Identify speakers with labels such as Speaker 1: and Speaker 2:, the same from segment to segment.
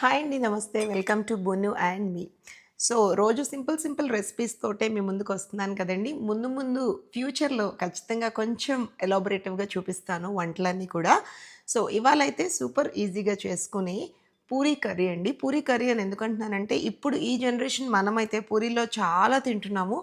Speaker 1: Hi అండి నమస్తే. Welcome to Bonnu and me. So రోజు సింపుల్ సింపుల్ రెసిపీస్ తోటే మీ ముందుకు వస్తున్నాను కదండి. ముందు ముందు ఫ్యూచర్లో ఖచ్చితంగా కొంచెం ఎలాబొరేటివ్గా చూపిస్తాను వంటలన్నీ కూడా. సో ఇవాళ అయితే సూపర్ ఈజీగా చేసుకుని పూరీ కర్రీ అండి. పూరీ కర్రీ అని ఎందుకంటున్నానంటే ఇప్పుడు ఈ జనరేషన్ మనమైతే పూరీలో చాలా తింటున్నాము.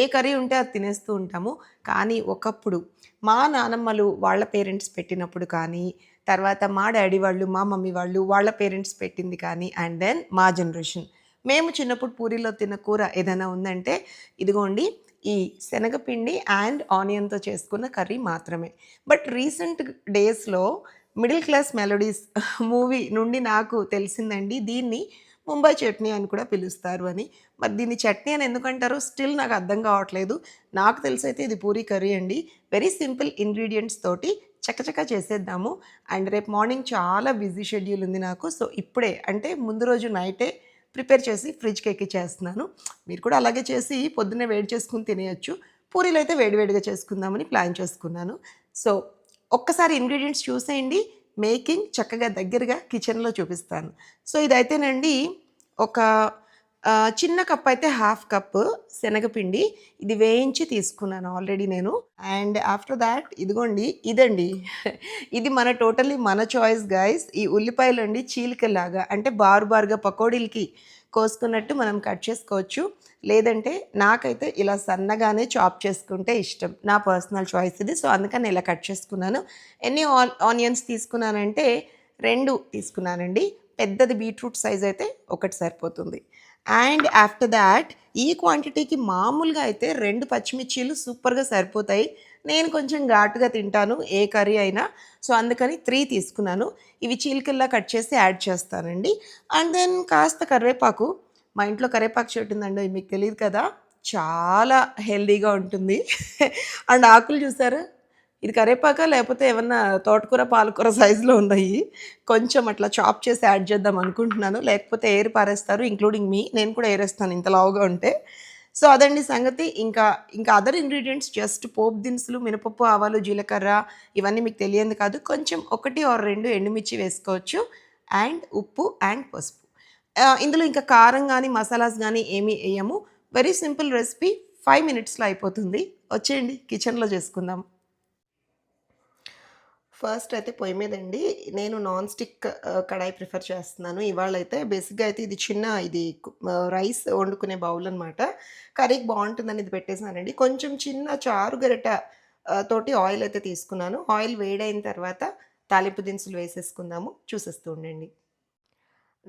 Speaker 1: ఏ కర్రీ ఉంటే అది తినేస్తూ ఉంటాము. కానీ ఒకప్పుడు మా నానమ్మలు వాళ్ళ పేరెంట్స్ పెట్టినప్పుడు కానీ తర్వాత మా డాడీ వాళ్ళు మా మమ్మీ వాళ్ళు వాళ్ళ పేరెంట్స్ పెట్టింది కానీ అండ్ దెన్ మా జనరేషన్. మేము చిన్నప్పుడు పూరీలో తిన్న కూర ఏదైనా ఉందంటే ఇదిగోండి ఈ శనగపిండి అండ్ ఆనియన్తో చేసుకున్న కర్రీ మాత్రమే. బట్ రీసెంట్ డేస్లో మిడిల్ క్లాస్ మెలోడీస్ మూవీ నుండి నాకు తెలిసిందండి దీన్ని ముంబై చట్నీ అని కూడా పిలుస్తారు అని. మరి దీన్ని చట్నీ అని ఎందుకంటారో స్టిల్ నాకు అర్థం కావట్లేదు. నాకు తెలిసైతే ఇది పూరీ కర్రీ అండి. వెరీ సింపుల్ ఇంగ్రీడియంట్స్ తోటి చకచకా చేసేద్దాము. అండ్ రేపు మార్నింగ్ చాలా బిజీ షెడ్యూల్ ఉంది నాకు. సో ఇప్పుడే అంటే ముందు రోజు నైటే ప్రిపేర్ చేసి ఫ్రిడ్జ్కి ఎక్కి చేస్తున్నాను. మీరు కూడా అలాగే చేసి పొద్దున్నే వేడి చేసుకుని తినేయచ్చు. పూరీలు అయితే వేడివేడిగా చేసుకుందామని ప్లాన్ చేసుకున్నాను. సో ఒక్కసారి ఇంగ్రీడియంట్స్ చూసేయండి. మేకింగ్ చక్కగా దగ్గరగా కిచెన్లో చూపిస్తాను. సో ఇదైతేనండి ఒక చిన్న కప్ అయితే హాఫ్ కప్ శనగపిండి. ఇది వేయించి తీసుకున్నాను ఆల్రెడీ నేను. అండ్ ఆఫ్టర్ దాట్ ఇదిగోండి ఇదండి. ఇది మన టోటల్లీ మన చాయిస్ గైస్ ఈ ఉల్లిపాయలు అండి చీలికలాగా అంటే బారు బారుగా పకోడీలకి కోసుకున్నట్టు మనం కట్ చేసుకోవచ్చు. లేదంటే నాకైతే ఇలా సన్నగానే చాప్ చేసుకుంటే ఇష్టం. నా పర్సనల్ చాయిస్ ఇది. సో అందుకని ఇలా కట్ చేసుకున్నాను. ఎన్ని ఆనియన్స్ తీసుకున్నానంటే రెండు తీసుకున్నానండి. పెద్దది బీట్రూట్ సైజ్ అయితే ఒకటి సరిపోతుంది. అండ్ ఆఫ్టర్ దాట్ ఈ క్వాంటిటీకి మామూలుగా అయితే రెండు పచ్చిమిర్చీలు సూపర్గా సరిపోతాయి. నేను కొంచెం ఘాటుగా తింటాను ఏ కర్రీ అయినా. సో అందుకని త్రీ తీసుకున్నాను. ఇవి చీలికల్లా కట్ చేసి యాడ్ చేస్తానండి. అండ్ దెన్ కాస్త కరివేపాకు. మా ఇంట్లో కరివేపాకు చెట్టు ఉందండి మీకు తెలియదు కదా. చాలా హెల్దీగా ఉంటుంది. అండ్ ఆకులు చూసారా? ఇది కరేపాక లేకపోతే ఏమన్నా తోటకూర పాలకూర సైజులో ఉన్నాయి. కొంచెం అట్లా చాప్ చేసి యాడ్ చేద్దాం అనుకుంటున్నాను. లేకపోతే ఏరు పారేస్తారు ఇంక్లూడింగ్ మీ. నేను కూడా ఏరేస్తాను ఇంత లావుగా ఉంటే. సో అదండి సంగతి. ఇంకా ఇంకా అదర్ ఇంగ్రీడియంట్స్ జస్ట్ పోపు దినుసులు మినపప్పు ఆవాలు జీలకర్ర ఇవన్నీ మీకు తెలియదు కాదు. కొంచెం ఒకటి ఆర్ రెండు ఎండుమిర్చి వేసుకోవచ్చు. అండ్ ఉప్పు అండ్ పసుపు. ఇందులో ఇంకా కారం కానీ మసాలాస్ కానీ ఏమీ వేయము. వెరీ సింపుల్ రెసిపీ ఫైవ్ మినిట్స్లో అయిపోతుంది. వచ్చేయండి. కిచెన్లో చేసుకుందాం. ఫస్ట్ అయితే పొయ్యి మీద అండి నేను నాన్ స్టిక్ కడాయి ప్రిఫర్ చేస్తున్నాను. ఇవాళ అయితే బేసిక్గా అయితే ఇది చిన్న ఇది రైస్ వండుకునే బౌల్ అనమాట కర్రీకి బాగుంటుందని ఇది పెట్టేసానండి కొంచెం చిన్న చారు గరిట తోటి ఆయిల్ అయితే తీసుకున్నాను. ఆయిల్ వేడైన తర్వాత తాలింపు దినుసులు వేసేసుకుందాము. చూసేస్తూ ఉండండి.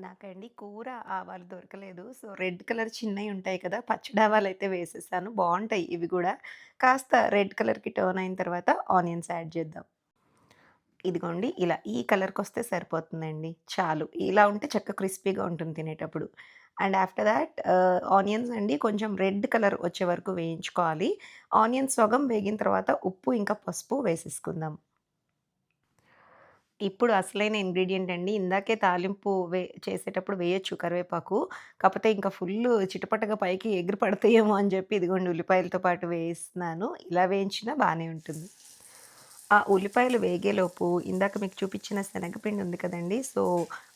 Speaker 1: నాకండి కూర ఆవాలు దొరకలేదు. సో రెడ్ కలర్ చిన్నవి ఉంటాయి కదా పచ్చడి ఆవాలు అయితే వేసేసాను. బాగుంటాయి ఇవి కూడా. కాస్త రెడ్ కలర్కి టర్న్ అయిన తర్వాత ఆనియన్స్ యాడ్ చేద్దాం. ఇదిగోండి ఇలా ఈ కలర్కి వస్తే సరిపోతుందండి. చాలు. ఇలా ఉంటే చక్క క్రిస్పీగా ఉంటుంది తినేటప్పుడు. అండ్ ఆఫ్టర్ దాట్ ఆనియన్స్ అండి కొంచెం రెడ్ కలర్ వచ్చే వరకు వేయించుకోవాలి. ఆనియన్స్ సగం వేగిన తర్వాత ఉప్పు ఇంకా పసుపు వేసేసుకుందాం. ఇప్పుడు అసలైన ఇంగ్రీడియంట్ అండి. ఇందాకే తాలింపు వే చేసేటప్పుడు వేయొచ్చు కరివేపాకు. కాకపోతే ఇంకా ఫుల్ చిటపటగా పైకి ఎగిరి పడతాయేమో అని చెప్పి ఇదిగోండి ఉల్లిపాయలతో పాటు వేస్తున్నాను ఇలా వేయించినా బాగానే ఉంటుంది. ఆ ఉల్లిపాయలు వేగేలోపు ఇందాక మీకు చూపించిన శనగపిండి ఉంది కదండి. సో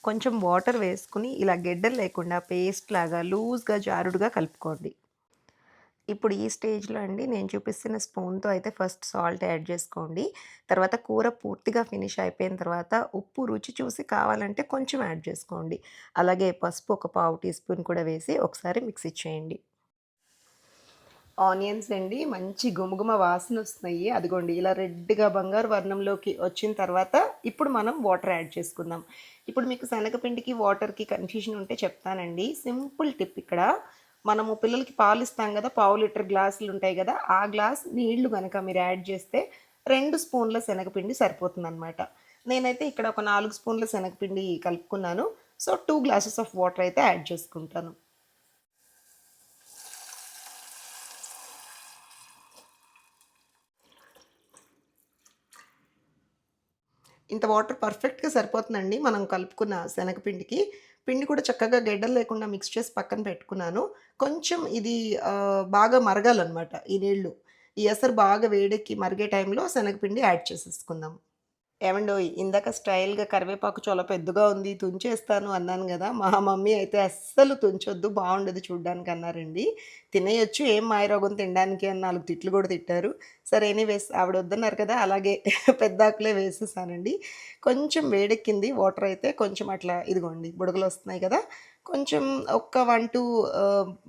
Speaker 1: కొంచెం వాటర్ వేసుకుని ఇలా గెడ్డలు లేకుండా పేస్ట్ లాగా లూజ్గా జారుడుగా కలుపుకోండి. ఇప్పుడు ఈ స్టేజ్లో అండి నేను చూపిస్తున్న స్పూన్తో అయితే ఫస్ట్ సాల్ట్ యాడ్ చేసుకోండి. తర్వాత కూర పూర్తిగా ఫినిష్ అయిపోయిన తర్వాత ఉప్పు రుచి చూసి కావాలంటే కొంచెం యాడ్ చేసుకోండి. అలాగే పసుపు ఒక పావు టీ స్పూన్ కూడా వేసి ఒకసారి మిక్స్ ఇచ్చేయండి ఆనియన్స్ అండి మంచి గుమగుమ వాసన వస్తున్నాయి. అదిగోండి ఇలా రెడ్గా బంగారు వర్ణంలోకి వచ్చిన తర్వాత ఇప్పుడు మనం వాటర్ యాడ్ చేసుకుందాం. ఇప్పుడు మీకు శనగపిండికి వాటర్కి కన్ఫ్యూజన్ ఉంటే చెప్తానండి. సింపుల్ టిప్ ఇక్కడ. మనము పిల్లలకి పాలు ఇస్తాం కదా పావు లీటర్ గ్లాసులు ఉంటాయి కదా ఆ గ్లాస్ నీళ్ళు కనుక మీరు యాడ్ చేస్తే రెండు స్పూన్ల శనగపిండి సరిపోతుంది అనమాట నేనైతే ఇక్కడ ఒక నాలుగు స్పూన్ల శనగపిండి కలుపుకున్నాను. So two glasses of water అయితే యాడ్ చేసుకుంటాను. ఇంత వాటర్ పర్ఫెక్ట్గా సరిపోతుందండి. మనం కలుపుకున్న శనగపిండికి. పిండి కూడా చక్కగా గెడ్డలు లేకుండా మిక్స్ చేసి పక్కన పెట్టుకున్నాను. కొంచెం ఇది బాగా మరగాలన్నమాట ఈ నీళ్ళు ఈ ఎసరు బాగా వేడెక్కి మరిగే టైంలో శనగపిండి యాడ్ చేసేసుకుందాం. ఏమండోయ్ ఇందాక స్టైల్‌గా కరివేపాకు చాలా పెద్దగా ఉంది తుంచేస్తాను అన్నాను కదా మా మమ్మీ అయితే అస్సలు తుంచొద్దు బాగుండదు చూడ్డానికి అన్నారండి. తినేయొచ్చు ఏం మాయరోగం తినడానికి అని నాలుగు తిట్లు కూడా తిట్టారు. సరే ఎనీవేస్ ఆవిడ వద్దన్నారు కదా! అలాగే పెద్ద ఆకులే వేసేసానండి. కొంచెం వేడెక్కింది వాటర్ అయితే కొంచెం అట్లా ఇదిగోండి బుడగలు వస్తున్నాయి కదా! కొంచెం ఒక్క వన్ టూ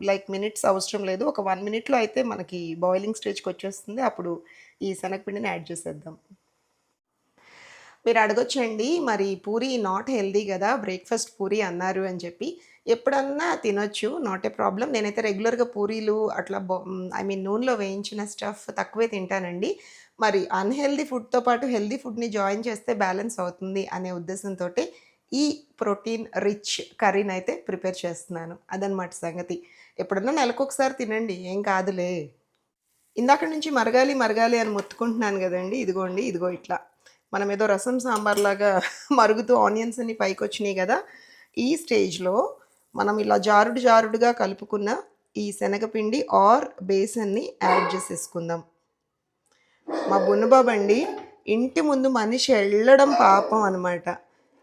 Speaker 1: లైక్ మినిట్స్ అవసరం లేదు. ఒక వన్ మినిట్‌లో అయితే మనకి బాయిలింగ్ స్టేజ్కి వచ్చేస్తుంది అప్పుడు ఈ శనగపిండిని యాడ్ చేసేద్దాం. మీరు అడగొచ్చండి మరి పూరి నాట్ హెల్దీ కదా బ్రేక్‌ఫాస్ట్ పూరి అన్నారు అని చెప్పి. ఎప్పుడన్నా తినొచ్చు. Not a problem. నేనైతే రెగ్యులర్‌గా పూరీలు అట్లా బొ ఐ మీన్ నూనెలో వేయించిన స్టఫ్ తక్కువే తింటానండి. మరి అన్హెల్దీ ఫుడ్‌తో పాటు హెల్దీ ఫుడ్‌ని జాయిన్ చేస్తే బ్యాలెన్స్ అవుతుంది అనే ఉద్దేశంతో ఈ ప్రోటీన్ రిచ్ కర్రీని అయితే ప్రిపేర్ చేస్తున్నాను. అదనమాట సంగతి. ఎప్పుడన్నా నెలకొకసారి తినండి ఏం కాదులే. ఇందాక నుంచి మరగాలి, మరగాలి అని మొత్తుకుంటున్నాను కదండి ఇదిగోండి ఇదిగో ఇట్లా. మనం ఏదో రసం సాంబార్‌లాగా మరుగుతూ ఆనియన్స్ అన్ని పైకి వచ్చినాయి కదా ఈ స్టేజ్‌లో మనం ఇలా జారుడు జారుడుగా కలుపుకున్న ఈ శనగపిండి ఆర్ బేసన్‌ని యాడ్ చేసేసుకుందాం. మా బున్నబాబండి ఇంటి ముందు మనిషి వెళ్ళడం పాపం అనమాట.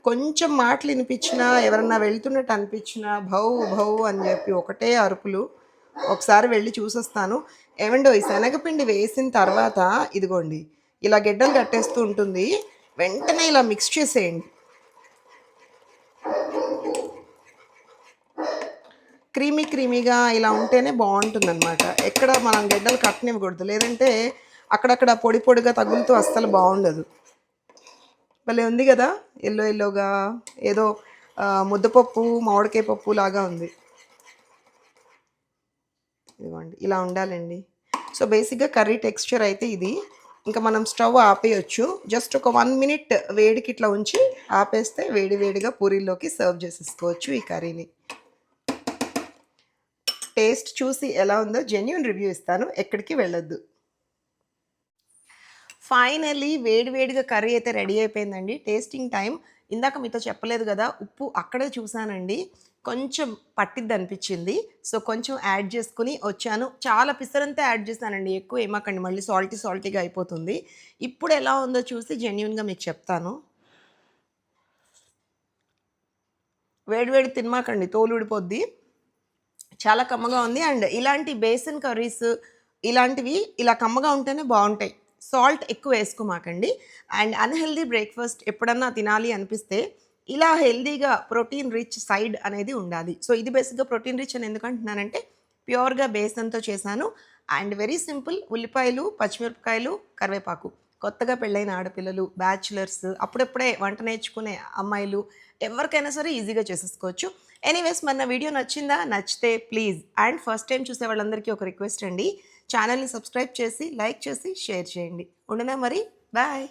Speaker 1: కొంచెం మాటలు వినిపించినా ఎవరన్నా వెళ్తున్నట్టు అనిపించినా భౌ భౌ అని చెప్పి ఒకటే అరుపులు. ఒకసారి వెళ్ళి చూసొస్తాను. ఈ శనగపిండి వేసిన తర్వాత ఇదిగోండి ఇలా గెడ్డలు కట్టేస్తూ ఉంటుంది. వెంటనే ఇలా మిక్స్ చేసేయండి. క్రీమీ క్రీమీగా ఇలా ఉంటేనే బాగుంటుందన్నమాట ఎక్కడ మనం గెడ్డలు కట్టనివ్వకూడదు. లేదంటే అక్కడక్కడ పొడి పొడిగా తగులుతూ అస్సలు బాగుండదు భలే ఉంది కదా ఎల్లో ఎల్లోగా ఏదో ముద్దపప్పు, మామిడికాయ పప్పు లాగా ఉంది. ఇదిగోండి ఇలా ఉండాలండి. సో, బేసిక్‌గా కర్రీ టెక్స్చర్ అయితే ఇది. ఇంకా మనం స్టవ్ ఆపేయచ్చు జస్ట్ ఒక వన్ మినిట్ వేడికి ఇట్లా ఉంచి ఆపేస్తే వేడి వేడిగా పూరీల్లోకి సర్వ్ చేసేసుకోవచ్చు ఈ కర్రీని. టేస్ట్ చూసి ఎలా ఉందో జెన్యున్ రివ్యూ ఇస్తాను. ఎక్కడికి వెళ్ళొద్దు. ఫైనల్లీ వేడి వేడిగా కర్రీ అయితే రెడీ అయిపోయిందండి. టేస్టింగ్ టైం ఇందాక మీతో చెప్పలేదు కదా ఉప్పు అక్కడే చూశానండి కొంచెం పట్టిద్దనిపించింది. సో, కొంచెం యాడ్ చేసుకుని వచ్చాను. చాలా పిసరంతా యాడ్ చేశానండి. ఎక్కువ ఏమాకండి మళ్ళీ సాల్టీ సాల్టీగా అయిపోతుంది. ఇప్పుడు ఎలా ఉందో చూసి జెన్యున్గా మీకు చెప్తాను. వేడివేడి తినమాకండి తోలు ఊడిపోద్ది. చాలా కమ్మగా ఉంది. అండ్ ఇలాంటి బేసన్ కర్రీస్ ఇలాంటివి ఇలా కమ్మగా ఉంటేనే బాగుంటాయి సాల్ట్ ఎక్కువ వేసుకోమాకండి. అండ్ అన్హెల్దీ బ్రేక్‌ఫాస్ట్ ఎప్పుడన్నా తినాలి అనిపిస్తే ఇలా హెల్దీగా ప్రోటీన్ రిచ్ సైడ్ అనేది ఉండాలి. సో, ఇది బేసిక్‌గా ప్రోటీన్ రిచ్ అని ఎందుకంటున్నానంటే ప్యూర్‌గా బేసన్‌తో చేశాను. అండ్ వెరీ సింపుల్ ఉల్లిపాయలు, పచ్చిమిరపకాయలు, కరివేపాకు. కొత్తగా పెళ్ళైన ఆడపిల్లలు, బ్యాచిలర్స్, అప్పుడప్పుడే వంట నేర్చుకునే అమ్మాయిలు ఎవరికైనా సరే ఈజీగా చేసేసుకోవచ్చు. ఎనీవేస్ మన వీడియో నచ్చిందా? నచ్చితే ప్లీజ్ అండ్ ఫస్ట్ టైం చూసే వాళ్ళందరికీ ఒక రిక్వెస్ట్ అండి. ఛానల్ని సబ్స్క్రైబ్ చేసి, లైక్ చేసి, షేర్ చేయండి. ఉండనా మరి? బాయ్.